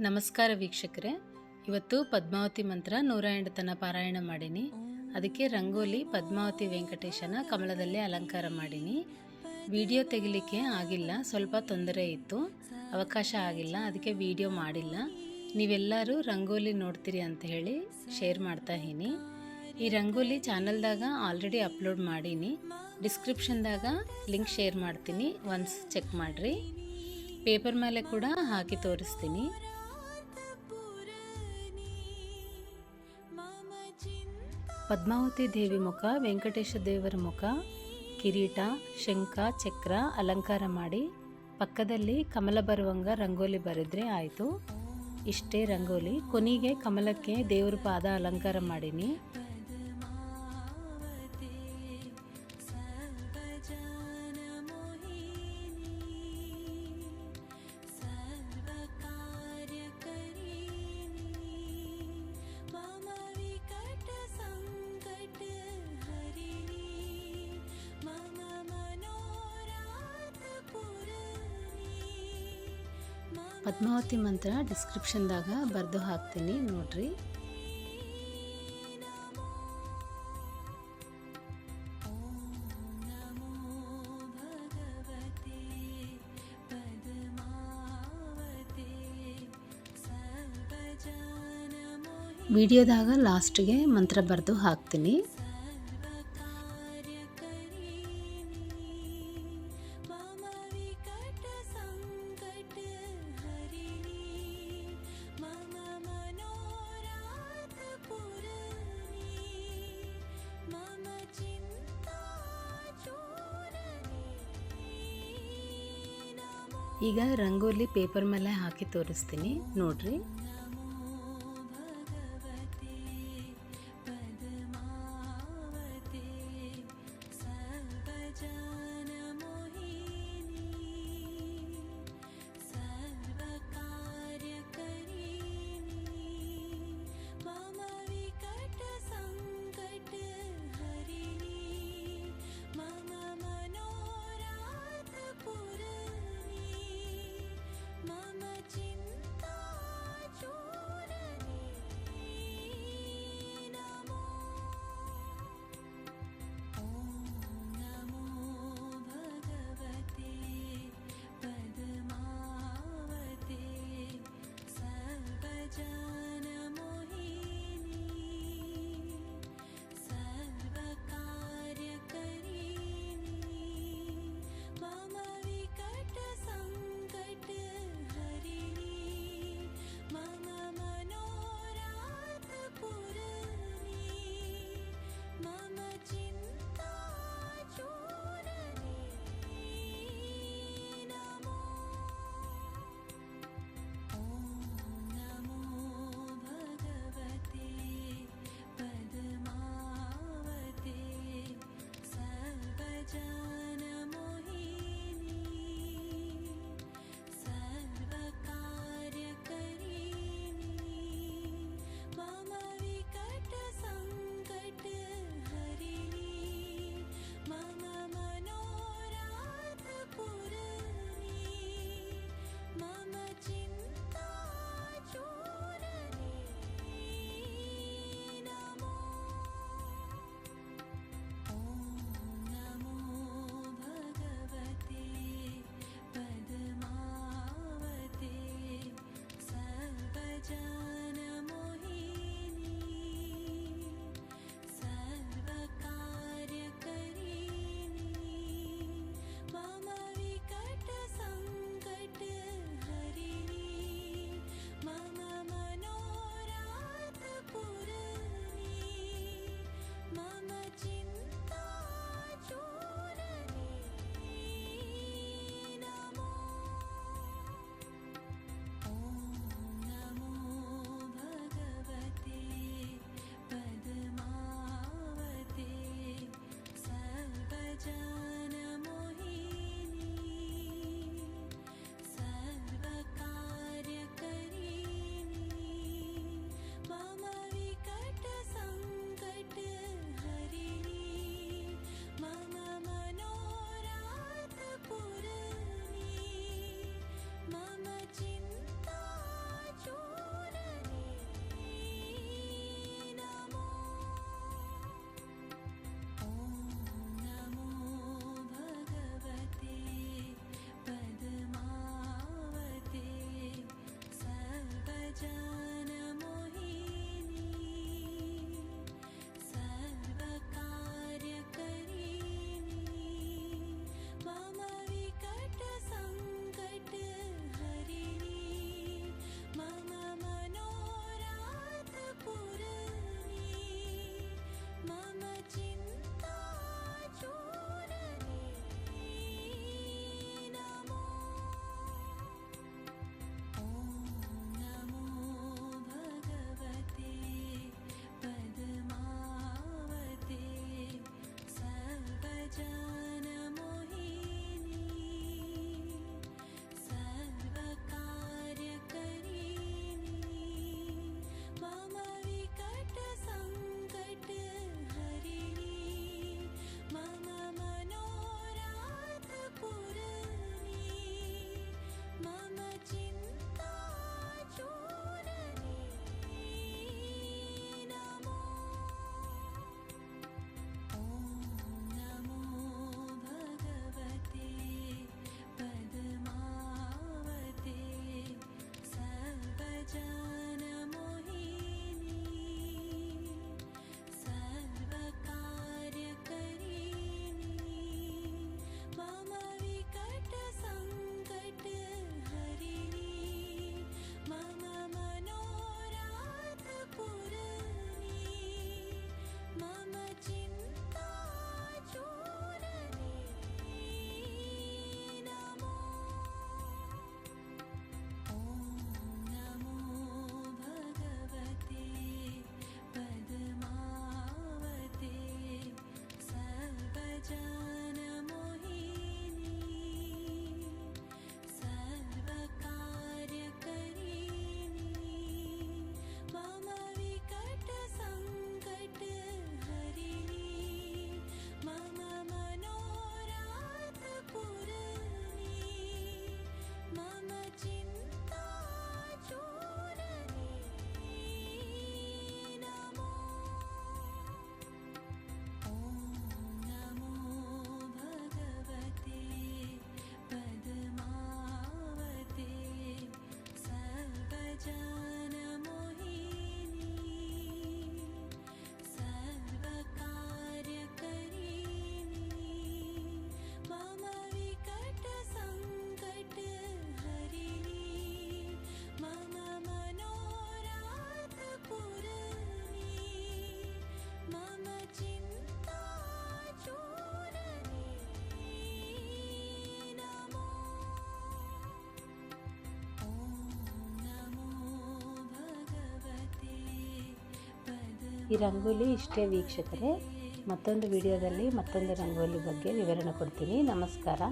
ನಮಸ್ಕಾರ ವೀಕ್ಷಕರೇ. ಇವತ್ತು ಪದ್ಮಾವತಿ ಮಂತ್ರ ನೂರ ಎಂಟತನ ಪಾರಾಯಣ ಮಾಡೀನಿ. ಅದಕ್ಕೆ ರಂಗೋಲಿ, ಪದ್ಮಾವತಿ ವೆಂಕಟೇಶನ ಕಮಲದಲ್ಲಿ ಅಲಂಕಾರ ಮಾಡೀನಿ. ವಿಡಿಯೋ ತೆಗಿಲಿಕ್ಕೆ ಆಗಿಲ್ಲ, ಸ್ವಲ್ಪ ತೊಂದರೆ ಇತ್ತು. ಅವಕಾಶ ಆಗಿಲ್ಲ, ಅದಕ್ಕೆ ವಿಡಿಯೋ ಮಾಡಿಲ್ಲ. ನೀವೆಲ್ಲರೂ ರಂಗೋಲಿ ನೋಡ್ತೀರಿ ಅಂತ ಹೇಳಿ ಶೇರ್ ಮಾಡ್ತಾ ಇದ್ದೀನಿ. ಈ ರಂಗೋಲಿ ಚಾನಲ್ದಾಗ ಆಲ್ರೆಡಿ ಅಪ್ಲೋಡ್ ಮಾಡೀನಿ. ಡಿಸ್ಕ್ರಿಪ್ಷನ್ದಾಗ ಲಿಂಕ್ ಶೇರ್ ಮಾಡ್ತೀನಿ, ಒನ್ಸ್ ಚೆಕ್ ಮಾಡಿರಿ. ಪೇಪರ್ ಮೇಲೆ ಕೂಡ ಹಾಕಿ ತೋರಿಸ್ತೀನಿ. ಪದ್ಮಾವತಿ ದೇವಿ ಮುಖ, ವೆಂಕಟೇಶ ದೇವರ ಮುಖ, ಕಿರೀಟ, ಶಂಖ, ಚಕ್ರ ಅಲಂಕಾರ ಮಾಡಿ ಪಕ್ಕದಲ್ಲಿ ಕಮಲ ಬರುವಂಗ ರಂಗೋಲಿ ಬರೆದ್ರೆ ಆಯಿತು. ಇಷ್ಟೇ ರಂಗೋಲಿ. ಕೊನೆಗೆ ಕಮಲಕ್ಕೆ ದೇವ್ರ ಪಾದ ಅಲಂಕಾರ ಮಾಡೀನಿ. ಪದ್ಮಾವತಿ ಮಂತ್ರ ಡಿಸ್ಕ್ರಿಪ್ಷನ್ದಾಗ ಬರೆದು ಹಾಕ್ತೀನಿ ನೋಡ್ರಿ. ವಿಡಿಯೋದಾಗ ಲಾಸ್ಟಿಗೆ ಮಂತ್ರ ಬರೆದು ಹಾಕ್ತೀನಿ. ಈಗ ರಂಗೋಲಿ ಪೇಪರ್ ಮೇಲೆ ಹಾಕಿ ತೋರಿಸ್ತೀನಿ. ನೋಡ್ರಿ. ಈ ರಂಗೋಲಿ ಇಷ್ಟೇ ವೀಕ್ಷಕರೇ. ಮತ್ತೊಂದು ವಿಡಿಯೋದಲ್ಲಿ ಮತ್ತೊಂದು ರಂಗೋಲಿ ಬಗ್ಗೆ ವಿವರಣೆ ಕೊಡ್ತೀನಿ. ನಮಸ್ಕಾರ.